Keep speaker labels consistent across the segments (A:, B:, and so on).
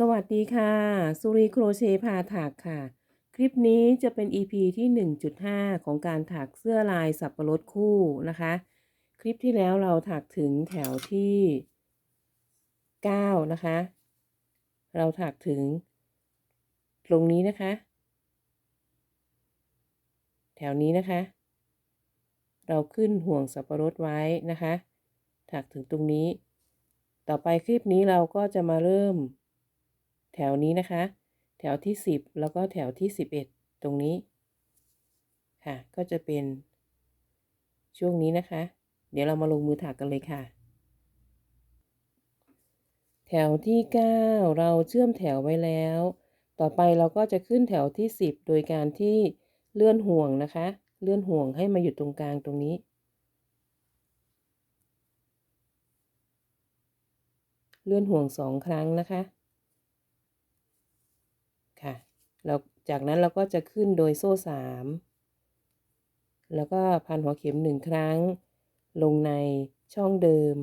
A: สวัสดีค่ะ สุรีโครเชต์พาถักค่ะ คลิปนี้จะเป็น EP ที่ 1.5 ของการถักเสื้อลายสับปะรดคู่นะคะ คลิปที่แล้วเราถักถึงแถวที่ 9 นะคะ เราถักถึง ตรงนี้นะคะ แถวนี้นะคะ เราขึ้นห่วงสับปะรดไว้นะคะ ถักถึงตรงนี้ ต่อไปคลิปนี้เราก็จะมาเริ่ม แถวนี้นะคะ แถวที่ 10 แล้วก็แถวที่ 11 ตรงนี้ ค่ะ ก็จะเป็น ช่วงนี้นะคะ เดี๋ยวเรามาลงมือถักกันเลยค่ะ แถวที่ 9 เราเชื่อมแถวไว้แล้ว ต่อไปเราก็จะขึ้นแถวที่ 10 โดยการที่เลื่อนห่วงนะคะ เลื่อนห่วงให้มาอยู่ตรงกลางตรงนี้เลื่อนห่วงสองครั้งนะคะ ค่ะเราจากนั้นเราก็จะขึ้นโดยโซ่สามแล้วก็พันหัวเข็มหนึ่งครั้ง ลงในช่องเดิม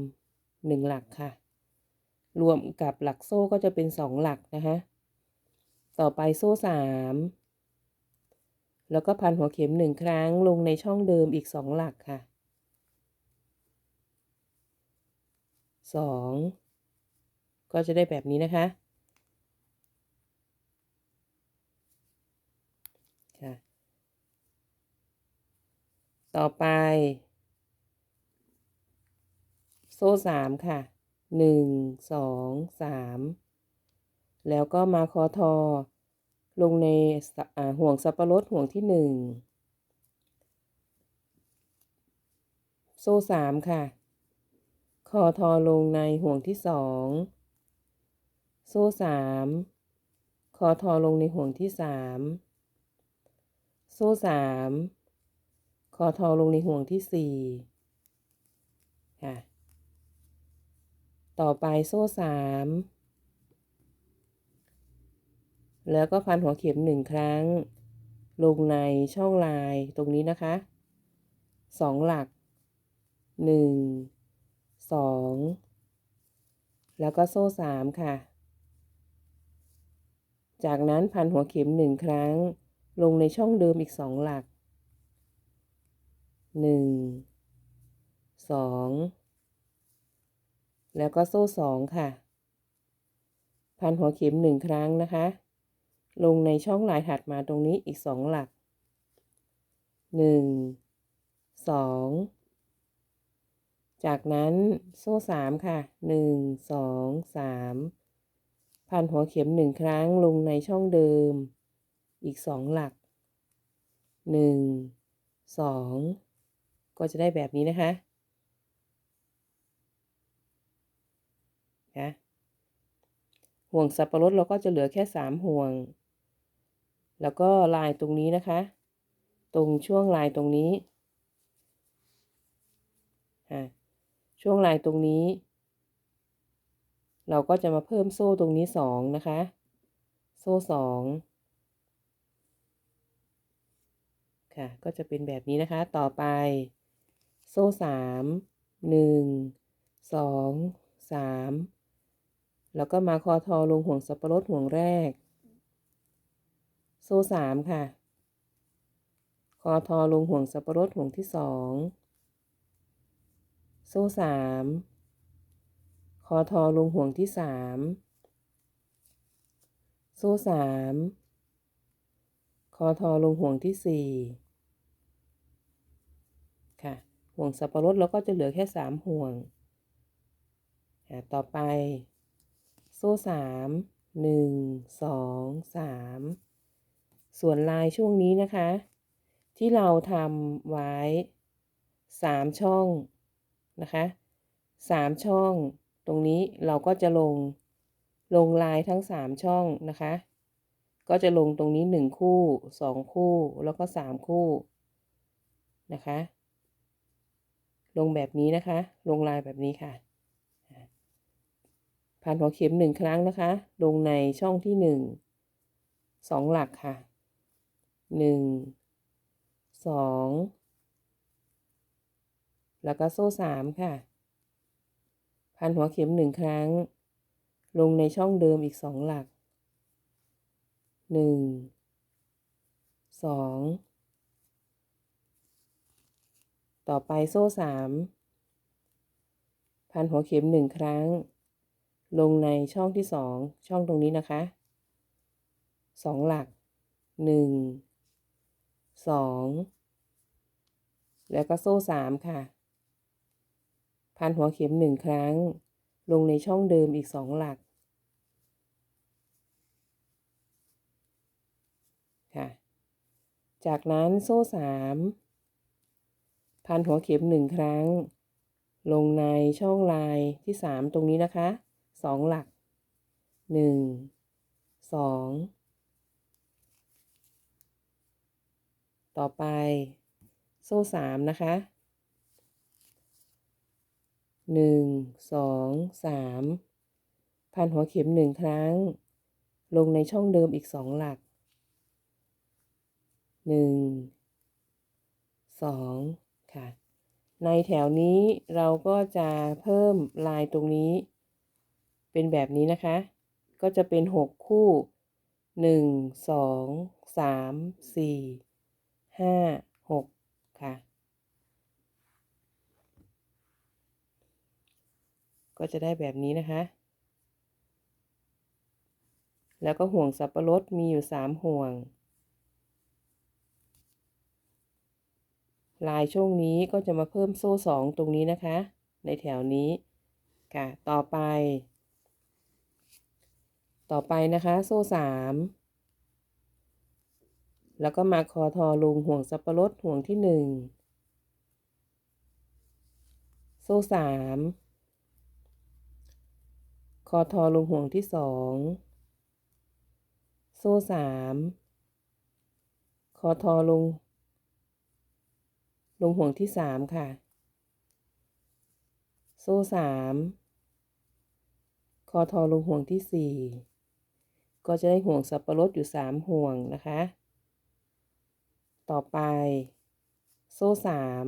A: หนึ่งหลักค่ะ รวมกับหลักโซ่ก็จะเป็นสองหลักนะคะ ต่อไปโซ่สามแล้วก็พันหัวเข็มหนึ่งครั้ง ลงในช่องเดิมอีกสองหลักค่ะสองก็จะได้แบบนี้นะคะ ต่อไป โซ่สามค่ะหนึ่งสองสามแล้วก็มาคอทอ ลงในห่วงสับปะรดห่วงที่หนึ่งโซ่สามค่ะ คอทอลงในห่วงที่สองโซ่สามคอทอลงในห่วงที่สามโซ่สาม อทอลงในห่วงที่สี่ค่ะ ต่อไปโซ่สามแล้วก็พันหัวเข็มหนึ่งครั้ง ลงในช่องลายตรงนี้นะคะสองหลักหนึ่งสองแล้วก็โซ่สามค่ะ จากนั้นพันหัวเข็มหนึ่งครั้ง ลงในช่องเดิมอีกสองหลัก หนึ่งสองแล้วก็โซ่สองค่ะ พันหัวเข็มหนึ่งครั้งนะคะ ลงในช่องลายถัดมาตรงนี้อีกสองหลักหนึ่งสองจากนั้นโซ่สามค่ะหนึ่งสองสามพันหัวเข็มหนึ่งครั้งลงในช่องเดิม อีกสองหลักหนึ่งสอง ก็จะได้แบบนี้นะคะนะห่วงสับปะรดเราก็จะเหลือแค่สามห่วง แล้วก็ลายตรงนี้นะคะ ตรงช่วงลายตรงนี้ช่วงลายตรงนี้ เราก็จะมาเพิ่มโซ่ตรงนี้สองนะคะ โซ่สองค่ะ ก็จะเป็นแบบนี้นะคะ ต่อไป โซ่สามหนึ่งสองสามแล้วก็มาคอทอลงห่วงสับปะรดห่วงแรก โซ่สามค่ะ คอทอลงห่วงสับปะรดห่วงที่สองโซ่สามคอทอลงห่วงที่สามโซ่สามคอทอลงห่วงที่สี่ค่ะ ห่วงสับปะรดเราก็จะเหลือแค่สามห่วง ต่อไป โซ่สามหนึ่งสองสามส่วนลายช่วงนี้นะคะ ที่เราทำไว้สามช่องนะคะสามช่อง ตรงนี้เราก็จะลงลงลายทั้งสามช่องนะคะ ก็จะลงตรงนี้หนึ่งคู่สองคู่แล้วก็สามคู่นะคะ ลงแบบนี้นะคะ ลงลายแบบนี้ค่ะ ผ่านหัวเข็มหนึ่งครั้งนะคะ ลงในช่องที่หนึ่งสองหลักค่ะหนึ่งสองแล้วก็โซ่สามค่ะ พันหัวเข็มหนึ่งครั้ง ลงในช่องเดิมอีกสองหลักหนึ่งสอง ต่อไปโซ่สามพันหัวเข็มหนึ่งครั้ง ลงในช่องที่สองช่องตรงนี้นะคะสองหลักหนึ่งสองแล้วก็โซ่สามค่ะ พันหัวเข็มหนึ่งครั้ง ลงในช่องเดิมอีกสองหลักค่ะ จากนั้นโซ่สาม พันหัวเข็มหนึ่งครั้ง ลงในช่องลายที่สามตรงนี้นะคะสองหลักหนึ่งสองต่อไป โซ่สามนะคะหนึ่งสองสามพันหัวเข็มหนึ่งครั้ง ลงในช่องเดิมอีกสองหลักหนึ่งสอง ค่ะ ในแถวนี้เราก็จะเพิ่มลายตรงนี้ เป็นแบบนี้นะคะ ก็จะเป็นหกคู่หนึ่งสองสามสี่ห้าหกค่ะ ก็จะได้แบบนี้นะคะ แล้วก็ห่วงสับปะรดมีอยู่สามห่วง ลายช่วงนี้ก็จะมาเพิ่มโซ่สองตรงนี้นะคะ ในแถวนี้ค่ะต่อไป ต่อไปนะคะโซ่สามแล้วก็มาคอทอลงห่วงสับปะรดห่วงที่หนึ่งโซ่สามคอทอลงห่วงที่สองโซ่สามคอทอลง ลงห่วงที่สามค่ะ โซ่สามคอทอลงห่วงที่สี่ก็จะได้ห่วงสับปะรดอยู่สามห่วงนะคะ ต่อไป โซ่สาม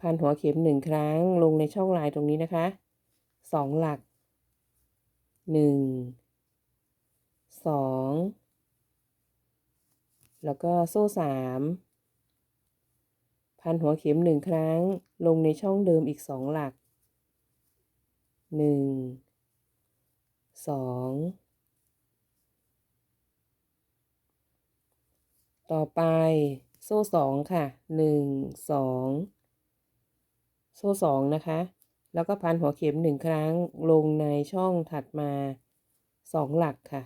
A: พันหัวเข็มหนึ่งครั้งลงในช่องลายตรงนี้นะคะสองหลักหนึ่งสองแล้วก็โซ่สาม พันหัวเข็มหนึ่งครั้ง ลงในช่องเดิมอีกสองหลักหนึ่งสองต่อไปโซ่สองค่ะหนึ่งสองโซ่สองนะคะ แล้วก็พันหัวเข็มหนึ่งครั้ง ลงในช่องถัดมาสองหลักค่ะ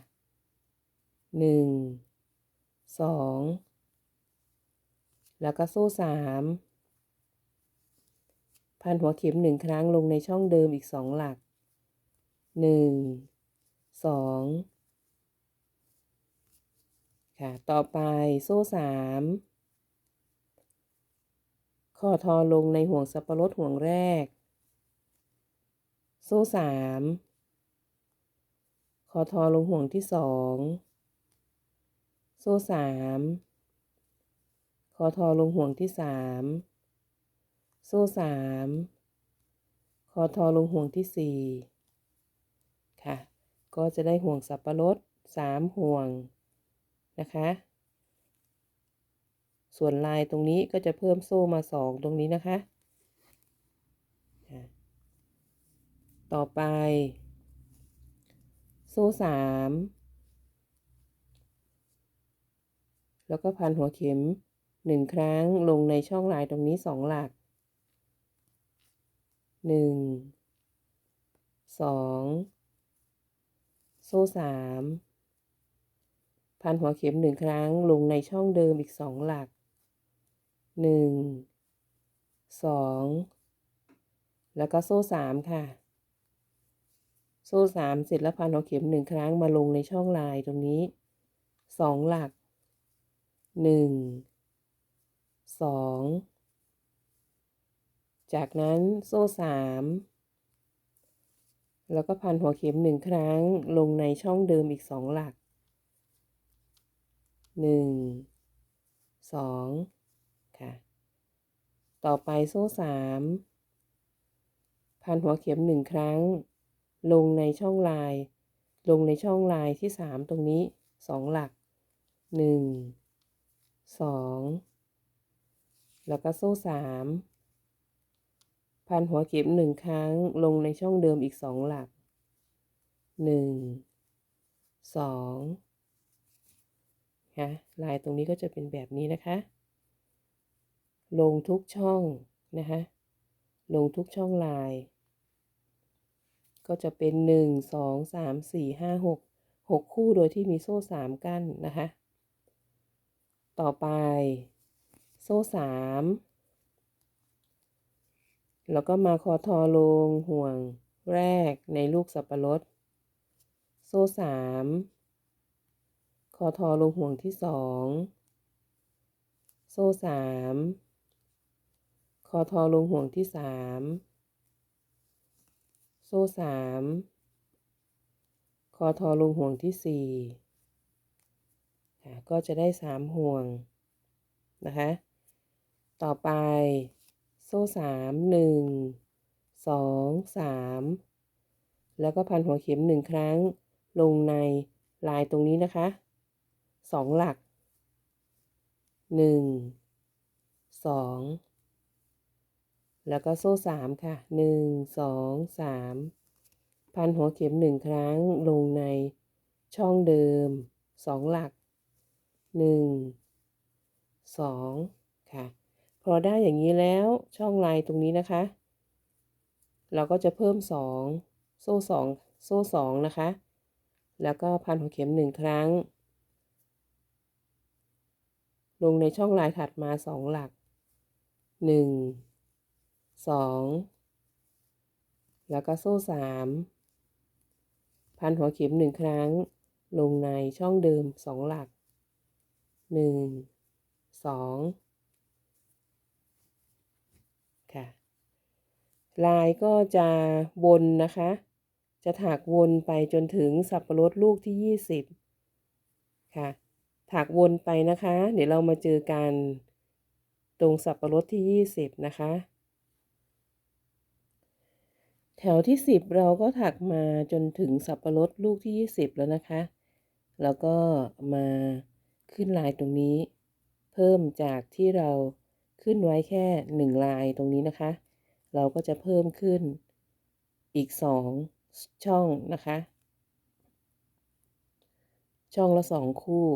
A: หนึ่งสอง แล้วก็โซ่สามพันหัวเข็มหนึ่งครั้งลงในช่องเดิมอีกสองหลักหนึ่งสองค่ะ ต่อไปโซ่สามข้อทอลงในห่วงสับปะรดห่วงแรก โซ่สามคอทอลงห่วงที่สอง โซ่สาม คอทอลงห่วงที่สามโซ่สามคอทอลงห่วงที่สี่ค่ะ ก็จะได้ห่วงสับปะรดสามห่วงนะคะ ส่วนลายตรงนี้ก็จะเพิ่มโซ่มาสองตรงนี้นะคะ ต่อไป โซ่สามแล้วก็พันหัวเข็ม หนึ่งครั้งลงในช่องลายตรงนี้สองหลักหนึ่งสองโซ่สามพันหัวเข็มหนึ่งครั้งลงในช่องเดิมอีกสองหลักหนึ่งสองแล้วก็โซ่สามค่ะ โซ่สามเสร็จแล้วพันหัวเข็มหนึ่งครั้งมาลงในช่องลายตรงนี้สองหลักหนึ่ง สองจากนั้นโซ่สามแล้วก็พันหัวเข็มหนึ่งครั้งลงในช่องเดิมอีกสองหลักหนึ่งสองค่ะ ต่อไปโซ่สามพันหัวเข็มหนึ่งครั้ง ลงในช่องลาย ลงในช่องลายที่สามตรงนี้สองหลักหนึ่งสอง แล้วก็โซ่สามพันหัวเข็มหนึ่งครั้งลงในช่องเดิมอีกสองหลักหนึ่งสองค่ะลายตรงนี้ก็จะเป็นแบบนี้นะคะ ลงทุกช่องนะคะลงทุกช่องลาย ก็จะเป็นหนึ่งสองสามสี่ห้าหกหกคู่โดยที่มีโซ่สามกั้นนะคะ ต่อไป โซ่สามแล้วก็มาคอทอลงห่วงแรกในลูกสับปะรด โซ่สามคอทอลงห่วงที่สองโซ่สามคอทอลงห่วงที่สามโซ่สามคอทอลงห่วงที่สี่ก็จะได้สามห่วงนะคะ ต่อไป โซ่สามหนึ่งสองสามแล้วก็พันหัวเข็มหนึ่งครั้ง ลงในลายตรงนี้นะคะสองหลักหนึ่งสองแล้วก็โซ่สามค่ะหนึ่งสองสามพันหัวเข็มหนึ่งครั้งลงในช่องเดิมสองหลักหนึ่งสอง พอได้อย่างนี้แล้วช่องลายตรงนี้นะคะ เราก็จะเพิ่ม 2 โซ่2โซ่2นะคะ แล้วก็พันหัวเข็ม 1 ครั้ง ลงในช่องลายถัดมา 2 หลัก 1 2 แล้วก็โซ่ 3 พันหัวเข็ม 1 ครั้ง ลงในช่องเดิม 2 หลัก 1 2 ลายก็จะวนนะคะ จะถักวนไปจนถึงสับปะรดลูกที่ 20 ค่ะ ถักวนไปนะคะ เดี๋ยวเรามาเจอกันตรงสับปะรดที่ 20 นะคะ แถวที่ 10 เราก็ถักมาจนถึงสับปะรดลูกที่ 20 แล้วนะคะ แล้วก็มาขึ้นลายตรงนี้ เพิ่มจากที่เราขึ้นไว้แค่หนึ่งลายตรงนี้นะคะ เราก็จะเพิ่มขึ้นอีกสองช่องนะคะ ช่องละสองคู่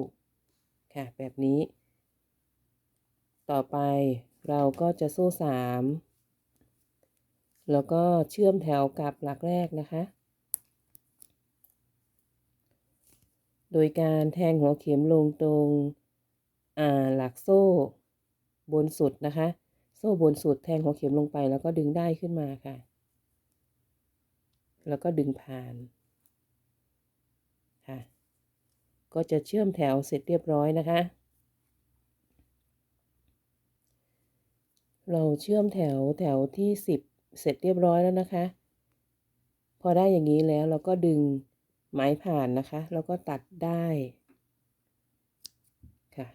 A: ค่ะแบบนี้ ต่อไปเราก็จะโซ่สามแล้วก็เชื่อมแถวกับหลักแรกนะคะ โดยการแทงหัวเข็มลงตรงหลักโซ่บนสุดนะคะ โซ่บนสุดแทงหัวเข็มลงไป แล้วก็ดึงได้ขึ้นมาค่ะ แล้วก็ดึงผ่านค่ะ ก็จะเชื่อมแถวเสร็จเรียบร้อยนะคะ เราเชื่อมแถวแถวที่สิบเสร็จเรียบร้อยแล้วนะคะ พอได้อย่างนี้แล้วเราก็ดึงไม้ผ่านนะคะ แล้วก็ตัดได้ค่ะ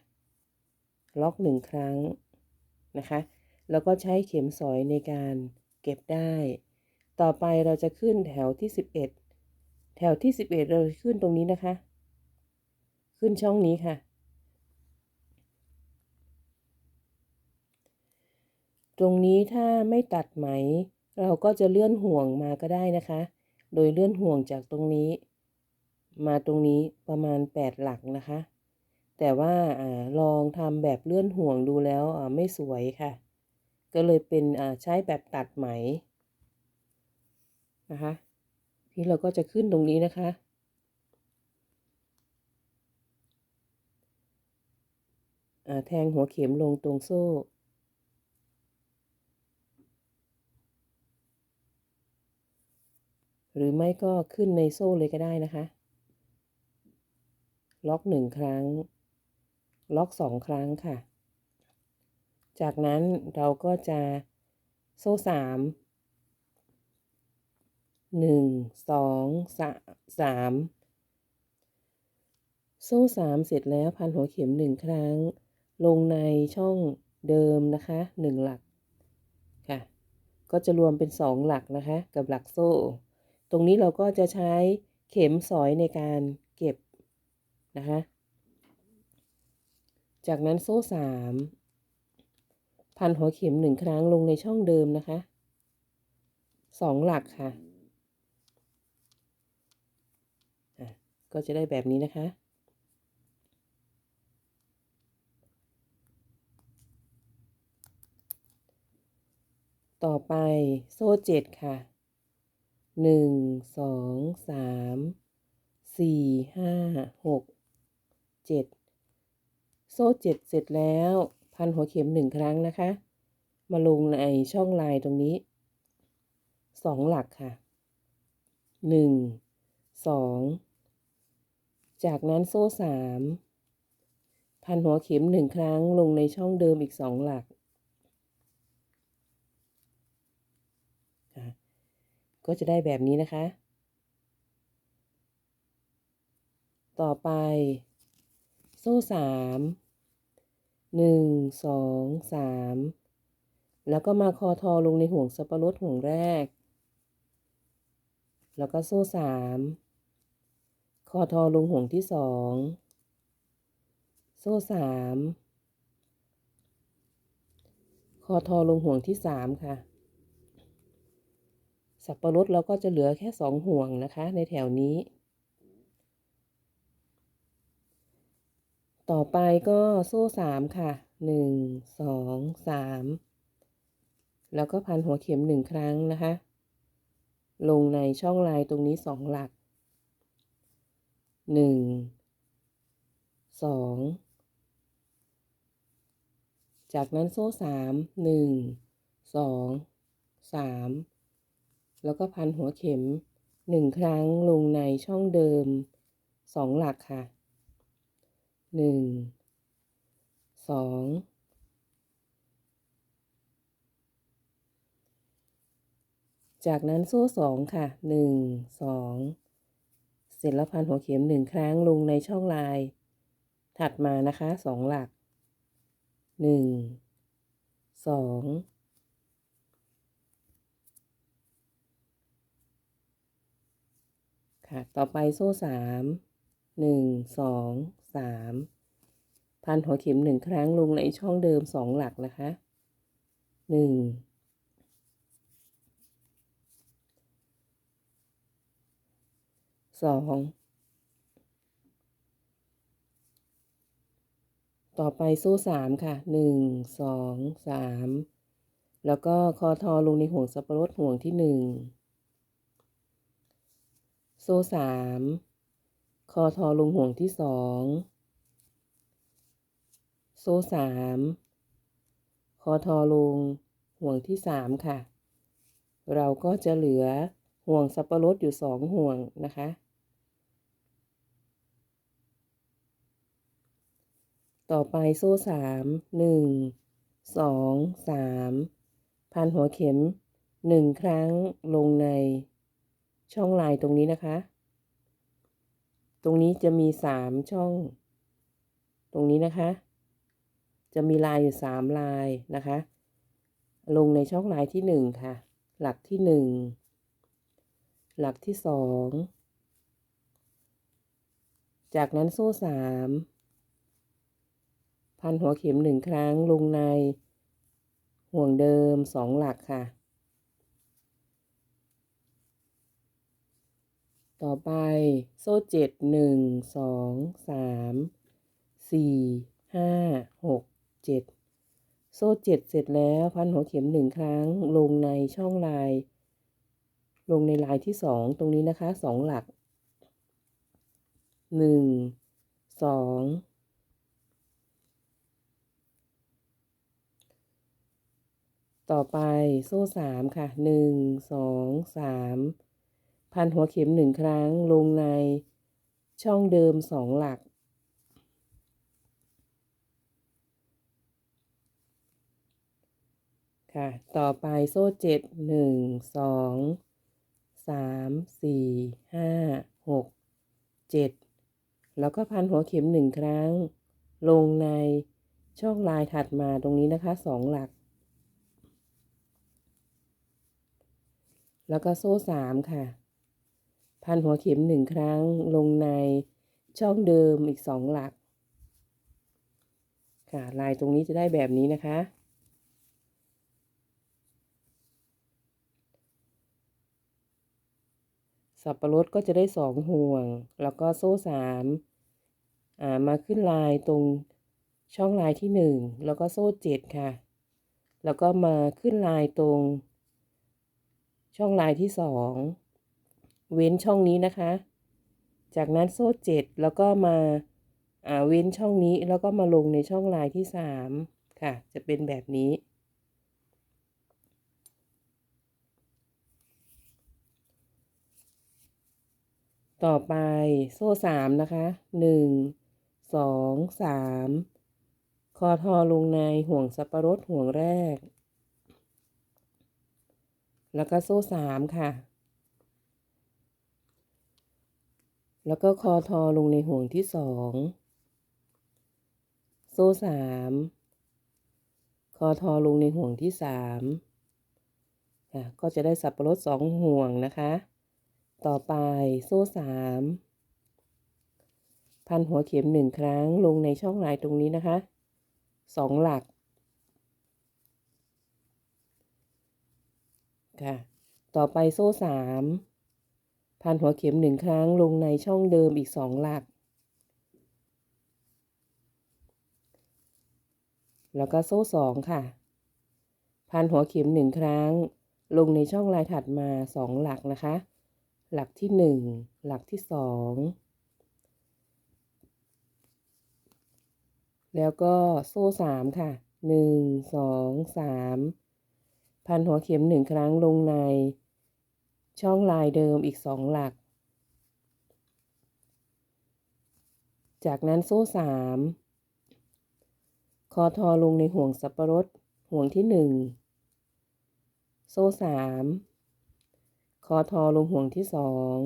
A: ล็อกหนึ่งครั้งนะคะ แล้วก็ใช้เข็มสอยในการเก็บได้ ต่อไปเราจะขึ้นแถวที่ 11 แถวที่ 11 เราขึ้นตรงนี้นะคะ ขึ้นช่องนี้ค่ะ ตรงนี้ถ้าไม่ตัดไหม เราก็จะเลื่อนห่วงมาก็ได้นะคะ โดยเลื่อนห่วงจากตรงนี้ มาตรงนี้ประมาณ 8 หลักนะคะแต่ว่าอลองทำแบบเลื่อนห่วงดูแล้วไม่สวยค่ะ ก็เลยเป็นใช้แบบตัดไหมนะคะนี่เราก็จะขึ้นตรงนี้นะคะ แทงหัวเข็มลงตรงโซ่หรือไม่ก็ขึ้นในโซ่เลยก็ได้นะคะ ล็อกหนึ่งครั้ง ล็อกสองครั้งค่ะ จากนั้นเราก็จะโซ่สามหนึ่งสองสามโซ่สามเสร็จแล้วพันหัวเข็มหนึ่งครั้ง ลงในช่องเดิมนะคะหนึ่งหลักค่ะ ก็จะรวมเป็นสองหลักนะคะ กับหลักโซ่ ตรงนี้เราก็จะใช้เข็มสอยในการเก็บนะคะ จากนั้นโซ่สาม พันหัวเข็มหนึ่งครั้งลงในช่องเดิมนะคะสองหลักค่ะะก็จะได้แบบนี้นะคะ ต่อไปโซ่เจ็ดค่ะหนึ่งสองสามสี่ห้าหกเจ็ดโซ่เจ็ดเสร็จแล้ว พันหัวเข็มหนึ่งครั้งนะคะ มาลงในช่องลายตรงนี้สองหลักค่ะหนึ่งสองจากนั้นโซ่สามพันหัวเข็มหนึ่งครั้งลงในช่องเดิมอีกสองหลักก็จะได้แบบนี้นะคะ ต่อไป โซ่สาม หนึ่งสองสามแล้วก็มาคอทอลงในห่วงสับปะรดห่วงแรก แล้วก็โซ่สามคอทอลงห่วงที่สองโซ่สามคอทอลงห่วงที่สามค่ะ สับปะรดเราก็จะเหลือแค่สองห่วงนะคะในแถวนี้ ต่อไปก็โซ่สามค่ะหนึ่งสองสามแล้วก็พันหัวเข็มหนึ่งครั้งนะคะ ลงในช่องลายตรงนี้สองหลักหนึ่งสองจากนั้นโซ่สามหนึ่งสองสามแล้วก็พันหัวเข็มหนึ่งครั้งลงในช่องเดิมสองหลักค่ะ หนึ่งสองจากนั้นโซ่สองค่ะหนึ่งสองเสร็จแล้วพันหัวเข็มหนึ่งครั้งลงในช่องลาย ถัดมานะคะสองหลักหนึ่งสองค่ะ ต่อไปโซ่สามหนึ่งสอง สามพันหัวเข็มหนึ่งครั้งลงในช่องเดิมสองหลักนะคะหนึ่งสองต่อไปโซ่สามค่ะหนึ่งสองสามแล้วก็คอทอลงในห่วงสับปะรดห่วงที่หนึ่งโซ่สาม คอทอลงห่วงที่สองโซ่สามคอทอลงห่วงที่สามค่ะ เราก็จะเหลือห่วงสับปะรดอยู่สองห่วงนะคะ ต่อไปโซ่สามหนึ่งสองสามพันหัวเข็มหนึ่งครั้งลงในช่องลายตรงนี้นะคะ ตรงนี้จะมีสามช่อง ตรงนี้นะคะ จะมีลายอยู่สามลายนะคะ ลงในช่องลายที่หนึ่งค่ะ หลักที่หนึ่งหลักที่สองจากนั้นโซ่สามพันหัวเข็มหนึ่งครั้งลงใน ห่วงเดิมสองหลักค่ะ ต่อไปโซ่เจ็ดหนึ่งสองสามสี่ห้าหกเจ็ดโซ่เจ็ดเสร็จแล้วพันหัวเข็มหนึ่งครั้งลงในช่องลาย ลงในลายที่สองตรงนี้นะคะสองหลักหนึ่งสองต่อไปโซ่สามค่ะหนึ่งสองสาม พันหัวเข็มหนึ่งครั้งลงในช่องเดิมสองหลัก ค่ะ ต่อไปโซ่เจ็ดหนึ่งสองสามสี่ห้าหกเจ็ดแล้วก็พันหัวเข็มหนึ่งครั้ง ลงในช่องลายถัดมาตรงนี้นะคะสองหลัก แล้วก็โซ่สามค่ะ พันหัวเข็มหนึ่งครั้งลงในช่องเดิมอีกสองหลัก ค่ะ ลายตรงนี้จะได้แบบนี้นะคะ สับปะรดก็จะได้สองห่วง แล้วก็โซ่สามอ่า มาขึ้นลายตรงช่องลายที่หนึ่ง แล้วก็โซ่เจ็ดค่ะ แล้วก็มาขึ้นลายตรง ช่องลายที่สอง เว้นช่องนี้นะคะ จากนั้นโซ่เจ็ดแล้วก็มาอ่าเว้นช่องนี้แล้วก็มาลงในช่องลายที่สามค่ะ จะเป็นแบบนี้ ต่อไปโซ่สามนะคะหนึ่งสองสามคอทอลงในห่วงสับปะรดห่วงแรก แล้วก็โซ่สามค่ะ แล้วก็คอทอลงในห่วงที่สองโซ่สามคอทอลงในห่วงที่สามอะก็จะได้สับปะรดสองห่วงนะคะ ต่อไปโซ่สามพันหัวเข็มหนึ่งครั้งลงในช่องลายตรงนี้นะคะสองหลัก ค่ะ ต่อไปโซ่สาม พันหัวเข็มหนึ่งครั้งลงในช่องเดิมอีกสองหลัก แล้วก็โซ่สองค่ะพันหัวเข็มหนึ่งครั้ง ลงในช่องลายถัดมาสองหลักนะคะ หลักที่หนึ่งหลักที่สองแล้วก็โซ่สามค่ะหนึ่งสองสามพันหัวเข็มหนึ่งครั้งลงใน ช่องลายเดิมอีกสองหลัก จากนั้นโซ่สามคอทอลงในห่วงสับปะรดห่วงที่หนึ่งโซ่สามคอทอลงห่วงที่สอง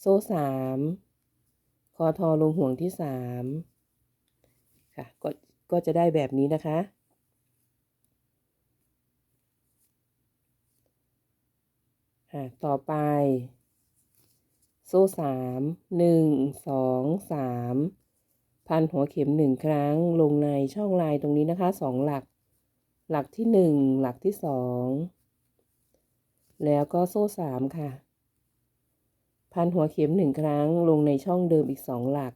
A: โซ่สามคอทอลงห่วงที่สามค่ะก็ก็จะได้แบบนี้นะคะ อ่าต่อไป โซ่สามหนึ่งสองสามพันหัวเข็มหนึ่งครั้งลงในช่องลายตรงนี้นะคะสองหลัก หลักที่หนึ่งหลักที่สองแล้วก็โซ่สามค่ะ พันหัวเข็มหนึ่งครั้งลงในช่องเดิมอีกสองหลัก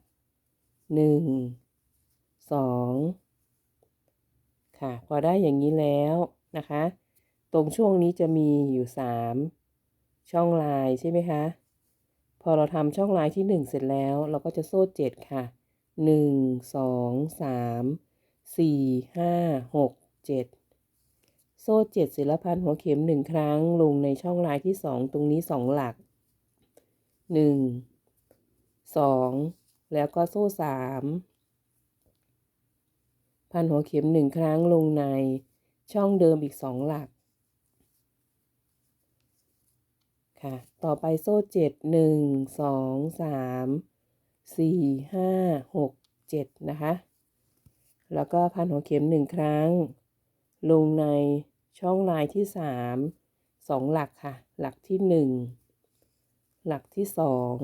A: หนึ่งสองค่ะ พอได้อย่างนี้แล้วนะคะ ตรงช่วงนี้จะมีอยู่สาม ช่องลายใช่ไหมคะ พอเราทำช่องลายที่หนึ่งเสร็จแล้ว เราก็จะโซ่เจ็ดค่ะหนึ่งสองสามสี่ห้าหกเจ็ดโซ่เจ็ดศิลพันหัวเข็มหนึ่งครั้งลงในช่องลายที่สองตรงนี้สองหลักหนึ่งสองแล้วก็โซ่สามพันหัวเข็มหนึ่งครั้งลงในช่องเดิมอีกสองหลัก ค่ะ ต่อไปโซ่เจ็ดหนึ่งสองสามสี่ห้าหกเจ็ดนะคะ แล้วก็พันหัวเข็มหนึ่งครั้ง ลงในช่องลายที่สามสองหลักค่ะ หลักที่หนึ่งหลักที่สอง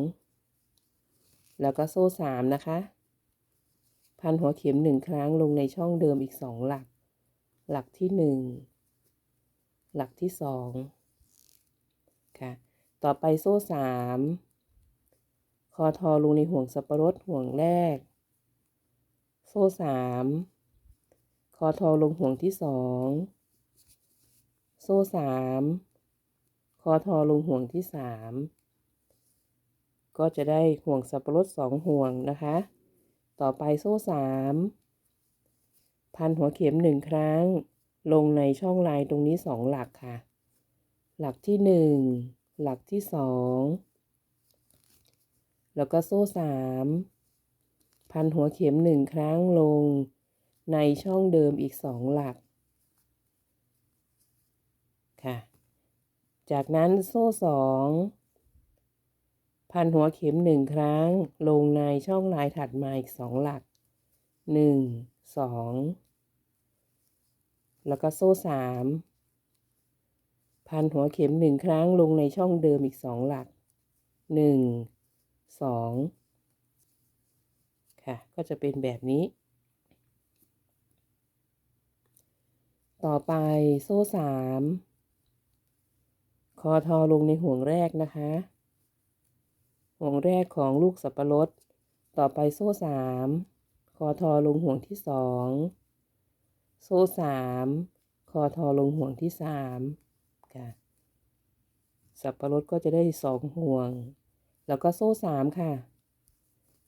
A: แล้วก็โซ่สามนะคะ พันหัวเข็มหนึ่งครั้งลงในช่องเดิมอีกสองหลัก หลักที่หนึ่งหลักที่สอง ต่อไปโซ่สามคอทอลงในห่วงสับปะรดห่วงแรก โซ่สามคอทอลงห่วงที่สองโซ่สามคอทอลงห่วงที่สามก็จะได้ห่วงสับปะรดสองห่วงนะคะ ต่อไปโซ่สามพันหัวเข็มหนึ่งครั้ง ลงในช่องลายตรงนี้สองหลักค่ะ หลักที่หนึ่ง หลักที่สองแล้วก็โซ่สามพันหัวเข็มหนึ่งครั้งลงในช่องเดิมอีกสองหลัก ค่ะ จากนั้นโซ่สองพันหัวเข็มหนึ่งครั้งลงในช่องลายถัดมาอีกสองหลักหนึ่งสองแล้วก็โซ่สาม พันหัวเข็มหนึ่งครั้งลงในช่องเดิมอีกสองหลักหนึ่งสองค่ะ ก็จะเป็นแบบนี้ ต่อไปโซ่สามคอทอลงในห่วงแรกนะคะ ห่วงแรกของลูกสับปะรด ต่อไปโซ่สามคอทอลงห่วงที่สอง โซ่สามคอทอลงห่วงที่สาม สับปะรดก็จะได้สองห่วง แล้วก็โซ่สามค่ะ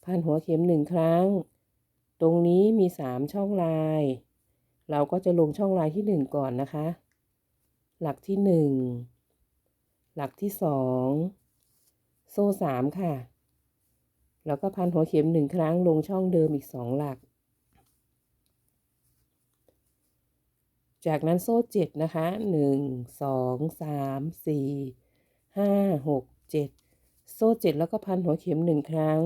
A: พันหัวเข็มหนึ่งครั้ง ตรงนี้มีสามช่องลาย เราก็จะลงช่องลายที่หนึ่งก่อนนะคะ หลักที่หนึ่ง หลักที่สอง โซ่สามค่ะ แล้วก็พันหัวเข็มหนึ่งครั้งลงช่องเดิมอีกสองหลัก จากนั้นโซ่เจ็ดนะคะหนึ่ง สอง สาม สี่ ห้าหกเจ็ดโซ่เจ็ดแล้วก็พันหัวเข็มหนึ่งครั้ง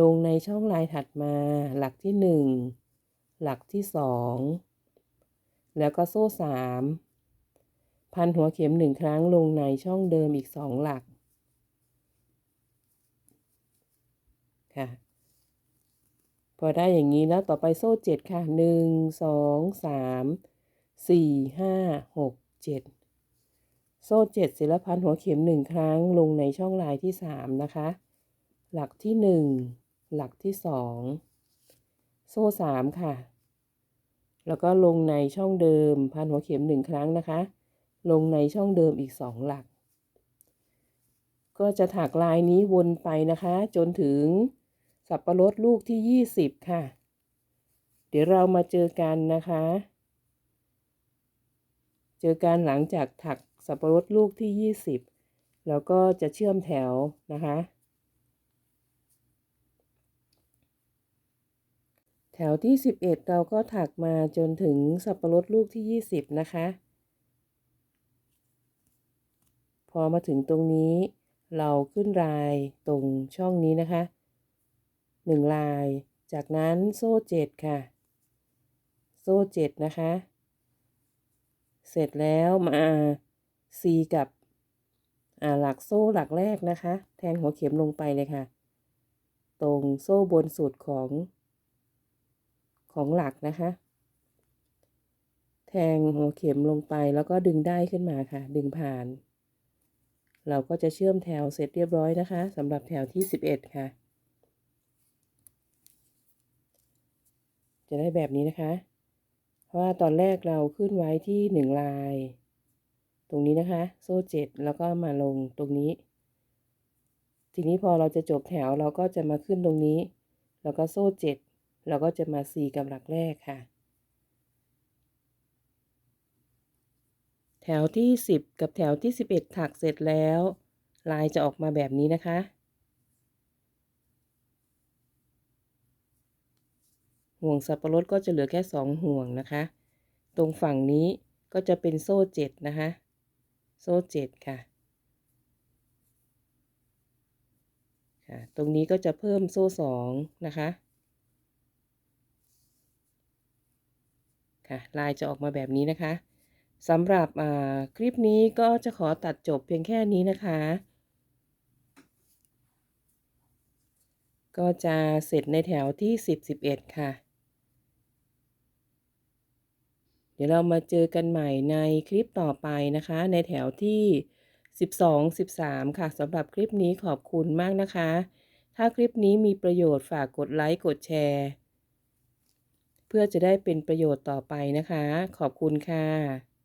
A: ลงในช่องลายถัดมา หลักที่หนึ่งหลักที่สองแล้วก็โซ่สามพันหัวเข็มหนึ่งครั้งลงในช่องเดิมอีกสองหลักค่ะพอได้อย่างนี้แล้วต่อไปโซ่เจ็ดค่ะหนึ่งสองสามสี่ห้าหกเจ็ด โซ่เจ็ดเสร็จแล้วพันหัวเข็มหนึ่งครั้งลงในช่องลายที่สามนะคะ หลักที่หนึ่งหลักที่สองโซ่สามค่ะ แล้วก็ลงในช่องเดิมพันหัวเข็มหนึ่งครั้งนะคะ ลงในช่องเดิมอีกสองหลัก ก็จะถักลายนี้วนไปนะคะ จนถึงสับปะรดลูกที่ยี่สิบค่ะ เดี๋ยวเรามาเจอกันนะคะ เจอกันหลังจากถัก สับปะรดลูกที่ยี่สิบแล้วก็จะเชื่อมแถวนะคะ แถวที่ 11 เราก็ถักมาจนถึงสับปะรดลูกที่ 20 นะคะ พอมาถึงตรงนี้เราขึ้นลายตรงช่องนี้นะคะ 1 ลาย จากนั้นโซ่ 7 ค่ะ โซ่ 7 นะคะ เสร็จแล้วมา ซีกับหลักโซ่หลักแรกนะคะ แทงหัวเข็มลงไปเลยค่ะ ตรงโซ่บนสุดของของหลักนะคะ แทงหัวเข็มลงไปแล้วก็ดึงได้ขึ้นมาค่ะ ดึงผ่าน เราก็จะเชื่อมแถวเสร็จเรียบร้อยนะคะสำหรับแถวที่ 11 ค่ะ จะได้แบบนี้นะคะ เพราะว่าตอนแรกเราขึ้นไว้ที่ 1 ลาย ตรงนี้นะคะ โซ่7แล้วก็มาลงตรงนี้ ทีนี้พอเราจะจบแถวเราก็จะมาขึ้นตรงนี้ แล้วก็โซ่7เราก็จะมาซีกับหลักแรกค่ะ แถวที่ 10 กับแถวที่ 11 ถักเสร็จแล้ว ลายจะออกมาแบบนี้นะคะห่วงสับปะรดก็จะเหลือแค่ 2 ห่วงนะคะ ตรงฝั่งนี้ก็จะเป็นโซ่ 7 นะคะ โซ่7ค่ะ ค่ะ ตรงนี้ก็จะเพิ่มโซ่2นะคะ ค่ะ ลายจะออกมาแบบนี้นะคะสำหรับคลิปนี้ก็จะขอตัดจบเพียงแค่นี้นะคะ ก็จะเสร็จในแถวที่ 10 11 ค่ะ เดี๋ยวเรามาเจอกันใหม่ในคลิปต่อไปนะคะ ในแถวที่ 12 13 ค่ะสำหรับคลิปนี้ขอบคุณมากนะคะ ถ้าคลิปนี้มีประโยชน์ฝากกดไลค์กดแชร์ เพื่อจะได้เป็นประโยชน์ต่อไปนะคะ ขอบคุณค่ะ